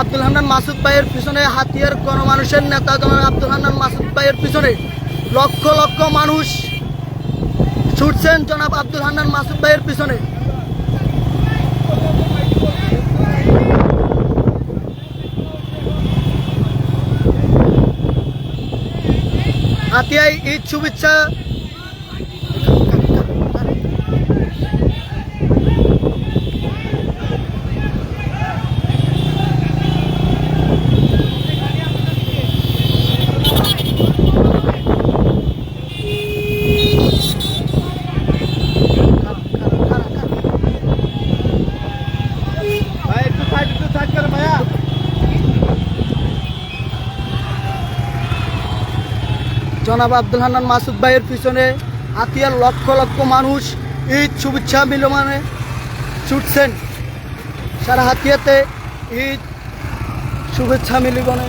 আব্দুল হান্নান মাসুদ ভাইয়ের পিছনে হাতিয়ার গণমানুষের নেতা জনাব আব্দুল হান্নান মাসুদ ভাইয়ের পিছনে লক্ষ লক্ষ মানুষ ছুটছেন জনাব আব্দুল হান্নান মাসুদ ভাইয়ের পিছনে। হাতিয়ায় ঈদ শুভেচ্ছা জনাব আব্দুল হান্নান মাসুদ ভাইয়ের পিছনে আতিয়ার লক্ষ লক্ষ মানুষ ঈদ শুভেচ্ছা মিলমানে ছুটছেন। সারা হাতিয়াতে ঈদ শুভেচ্ছা মিলিবনে